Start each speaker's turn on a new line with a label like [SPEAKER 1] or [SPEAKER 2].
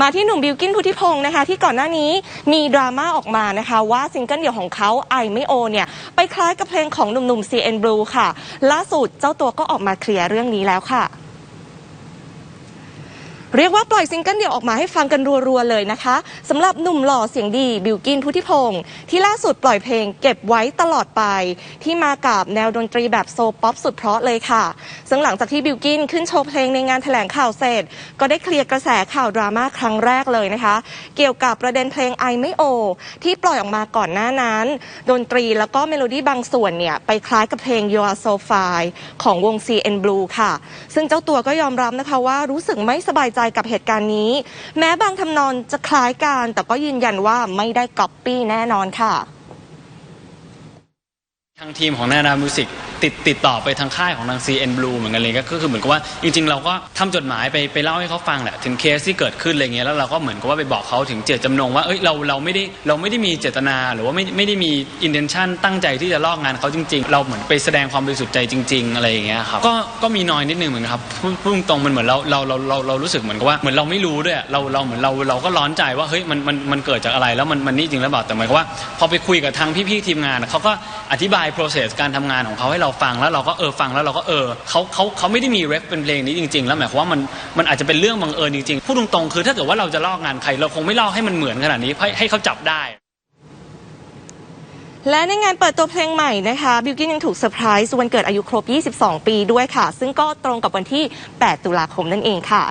[SPEAKER 1] มาที่หนุ่มบิวกินพุทธิพงศ์นะคะ ที่ก่อนหน้านี้มีดราม่าออกมานะคะ ว่าซิงเกิลเดี่ยวของเขาไอไม่โอเนี่ยไปคล้ายกับเพลงของหนุ่มๆ CN Blue ค่ะ ล่าสุดเจ้าตัวก็ออกมาเคลียร์เรื่องนี้แล้วค่ะ เรียกว่าปล่อยซิงเกิลเดี่ยวออกมาให้ฟังกันรัวๆเลยนะคะสำหรับหนุ่มหล่อเสียงดีบิวกินพุทธิพงศ์ที่ล่าสุดปล่อยเพลงเก็บไว้ตลอดไป ที่มากับแนวดนตรีแบบโซป๊อปสุดเพราะเลยค่ะ ซึ่งหลังจากที่บิวกินขึ้นโชว์เพลงในงานแถลงข่าวเสร็จ ก็ได้เคลียร์กระแสข่าวดราม่าครั้งแรกเลยนะคะ เกี่ยวกับประเด็นเพลงไอไม่โอ ที่ปล่อยออกมาก่อนหน้านั้น ดนตรีแล้วก็เมโลดี้บางส่วนเนี่ยไปคล้ายกับเพลง You Are So Fine ของวง CN Blue ค่ะ ซึ่งเจ้าตัวก็ยอมรับนะคะว่ารู้สึกไม่สบายใจกับเหตุการณ์นี้ แม้บางทำนองจะคล้ายกัน แต่ก็ยืนยันว่าไม่ได้ก๊อปปี้แน่นอนค่ะ
[SPEAKER 2] ทางทีมของนานามิวสิก ติดติดต่อไปทางค่ายของทาง CN Blue เหมือนกันเลยก็คือเหมือนกับว่าจริงๆ เราก็ทำจดหมายไปไปเล่าให้เขาฟังแหละถึงเคสที่เกิดขึ้นอะไรเงี้ยแล้วเราก็เหมือนกับว่าไปบอกเขาถึงเจตจำนงว่าเอ้ยเราเราไม่ได้เราไม่ได้มีเจตนาหรือว่าไม่ไม่ได้มี intention ตั้งใจที่จะลอกงานเขาจริง ๆ เราเหมือนไปแสดงความบริสุทธิ์ใจจริง ๆ อะไรอย่างเงี้ยครับก็ก็มีน้อยนิดนึงเหมือนครับพูดตรงมันเหมือนเราเราเราเราเรารู้สึกเหมือนกับว่าเหมือนเราไม่รู้ด้วยเราเราเหมือนเราเราก็ร้อนใจว่าเฮ้ยมันมันมันเกิดจากอะไรแล้วมันมันนี่จริงหรือเปล่าแต่หมายความว่า พอไปคุยกับทางพี่ๆทีมงานเขาก็อธิบาย process การทำงานของเขาให้เราฟังแล้วเราก็เออฟังแล้วเราก็เออเขาเขาเขาไม่ได้มีเรฟเป็นเพลงนี้จริง ๆ แล้วหมายความว่ามันมันอาจจะเป็นเรื่องบังเอิญจริงๆพูดตรงๆคือถ้าเกิดว่าเราจะลอกงานใครเราคงไม่ลอกให้มันเหมือนขนาดนี้ให้เขาจับได้
[SPEAKER 1] และในงานเปิดตัวเพลงใหม่นะคะบิวกิ้นยังถูกเซอร์ไพรส์วันเกิดอายุครบ 22 ปีด้วยค่ะ ซึ่งก็ตรงกับวันที่ 8 ตุลาคมนั่นเองค่ะ